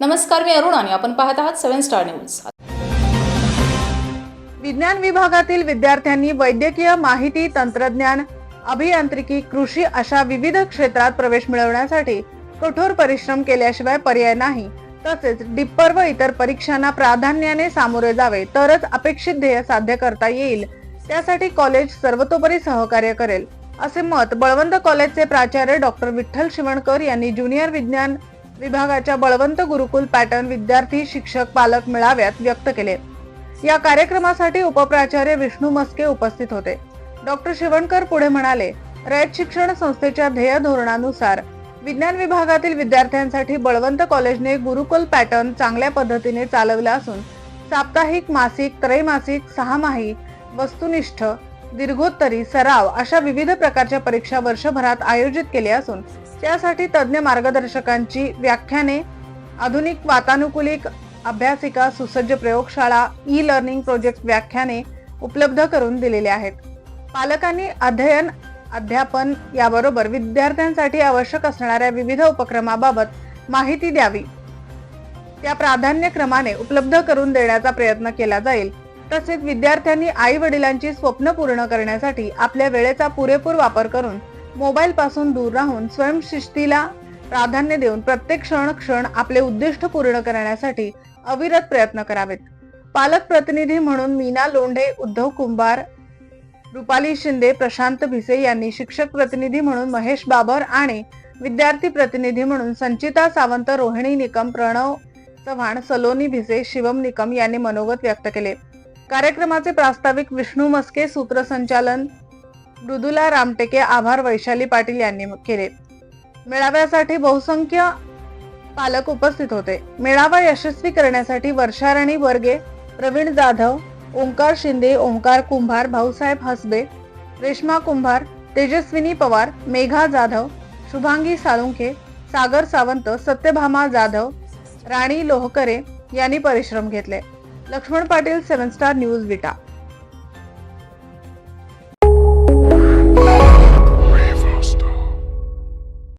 नमस्कार मी अरुण आणि आपण पाहत आहात सेव्हन स्टार न्यूज. विज्ञान विभागातील विद्यार्थ्यांनी वैद्यकीय माहिती तंत्रज्ञान अभियांत्रिकी कृषी अशा विविध क्षेत्रात प्रवेश मिळवण्यासाठी कठोर परिश्रम केल्याशिवाय पर्याय नाही. तसेच डिप्पर व इतर परीक्षांना प्राधान्याने सामोरे जावे तरच अपेक्षित ध्येय साध्य करता येईल. त्यासाठी कॉलेज सर्वतोपरी सहकार्य करेल असे मत बळवंत कॉलेजचे प्राचार्य डॉक्टर विठ्ठल शिवणकर यांनी ज्युनियर विज्ञान विभागाच्या बळवंत गुरुकुल पॅटर्न विद्यार्थी शिक्षक पालक मेळाव्यात व्यक्त केले. या कार्यक्रमासाठी उपप्राचार्य विष्णू मस्के उपस्थित होते. डॉक्टर शिवणकर पुढे म्हणाले रयत शिक्षण संस्थेच्या ध्येय धोरणानुसार विज्ञान विभागातील विद्यार्थ्यांसाठी बळवंत कॉलेजने गुरुकुल पॅटर्न चांगल्या पद्धतीने चालवला असून साप्ताहिक मासिक त्रैमासिक सहामाही वस्तुनिष्ठ दीर्घोत्तरी सराव अशा विविध प्रकारच्या परीक्षा वर्षभरात आयोजित केल्या असून त्यासाठी तज्ज्ञ मार्गदर्शकांची व्याख्याने आधुनिक वातानुकूलित अभ्यासिका सुसज्ज प्रयोगशाळा ई लर्निंग प्रोजेक्ट व्याख्याने उपलब्ध करून दिलेले आहेत. पालकांनी अध्ययन अध्यापन याबरोबर विद्यार्थ्यांसाठी आवश्यक असणाऱ्या विविध उपक्रमाबाबत माहिती द्यावी. त्या प्राधान्यक्रमाने उपलब्ध करून देण्याचा प्रयत्न केला जाईल. तसेच विद्यार्थ्यांनी आई वडिलांची स्वप्न पूर्ण करण्यासाठी आपल्या वेळेचा पुरेपूर वापर करून मोबाईल पासून दूर राहून स्वयंशिस्तीला प्राधान्य देऊन प्रत्येक क्षण क्षण आपले उद्दिष्ट पूर्ण करण्यासाठी अविरत प्रयत्न करावेत. पालक प्रतिनिधी म्हणून मीना लोंढे उद्धव कुंभार रुपाली शिंदे प्रशांत भिसे यांनी शिक्षक प्रतिनिधी म्हणून महेश बाबर आणि विद्यार्थी प्रतिनिधी म्हणून संचिता सावंत रोहिणी निकम प्रणव चव्हाण सलोनी भिसे शिवम निकम यांनी मनोगत व्यक्त केले. कार्यक्रमाचे प्रास्ताविक विष्णू मस्के सूत्रसंचालन मृदुला रामटेके आभार वैशाली पाटील यांनी केले. मेळाव्यासाठी बहुसंख्य पालक उपस्थित होते. मेळावा यशस्वी करण्यासाठी वर्षाराणी वर्गे प्रवीण जाधव ओंकार शिंदे ओंकार कुंभार भाऊसाहेब हसबे रेश्मा कुंभार तेजस्विनी पवार मेघा जाधव शुभांगी साळुंखे सागर सावंत सत्यभामा जाधव राणी लोहकरे यांनी परिश्रम घेतले. Laxman Patil seven star news Vita.